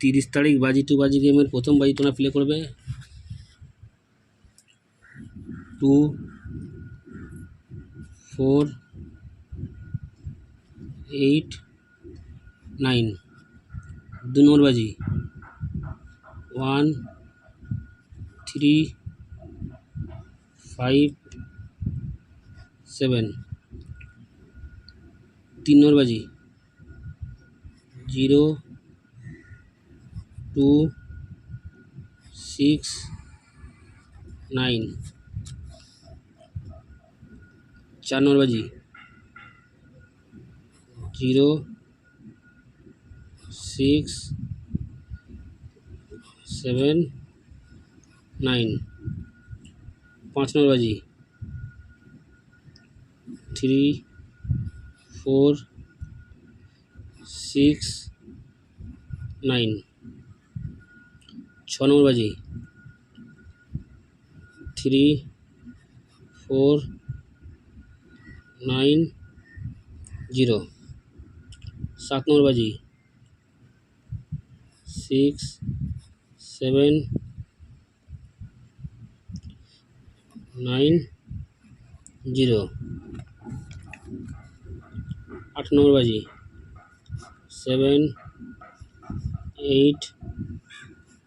তিরিশ তারিখ বাজি টু বাজি গেমের প্রথম বাজি তোমরা প্লে করবে। Two, four, eight, nine. দু নম্বর বাজি। One, three, five, seven. তিন নম্বর বাজি। জিরো টু সিক্স নাইন চার নম্বর বাজি জিরো সিক্স সেভেন নাইন পাঁচ নম্বর বাজি থ্রি ফোর সিক্স নাইন ছ নম্বর বাজি থ্রি ফোর নাইন জিরো সাত নম্বর বাজি সিক্স সেভেন নাইন জিরো আট নম্বর বাজি সেভেন এইট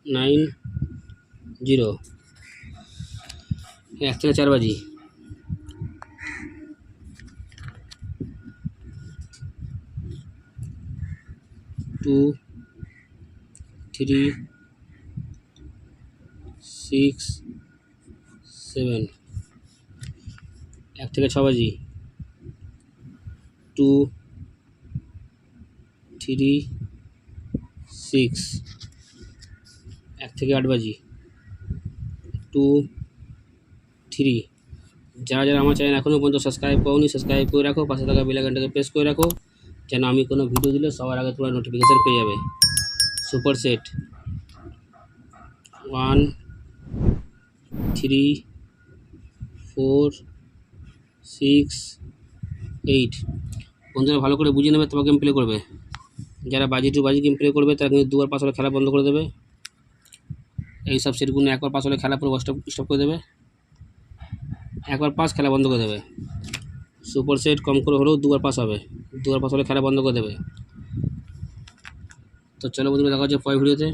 নাইন জিরো। এক থেকে চার বাজি। Two, three, six, seven. এক থেকে ছ বাজি। Two, three, six. থেকে আট বাজি। টু থ্রি যারা যারা আমার চ্যানেল এখনও পর্যন্ত সাবস্ক্রাইব করনি সাবস্ক্রাইব করে রাখো, পাশে থাকা বেলাইকনটাকে প্রেস করে রাখো, যেন আমি কোনো ভিডিও দিলে সবার আগে তোমার নোটিফিকেশান পেয়ে যাবে। Super set one three four six eight বন্ধুরা, ভালো করে বুঝে নেবে তোমাকে গেম প্লে করবে। যারা বাজি টু বাজি গেম প্লে করবে, তারা কিন্তু দুবার হলে খেলা বন্ধ করে দেবে। এই সব সেটগুলো একবার পাস হলে খেলা পুরো স্টপ স্টপ করে দেবে। একবার পাস খেলা বন্ধ করে দেবে। সুপার সেট কম করে হলেও দুবার পাস হবে। দুবার পাস হলে খেলা বন্ধ করে দেবে। তো চলো বন্ধুরা, দেখা হচ্ছে পরের ভিডিওতে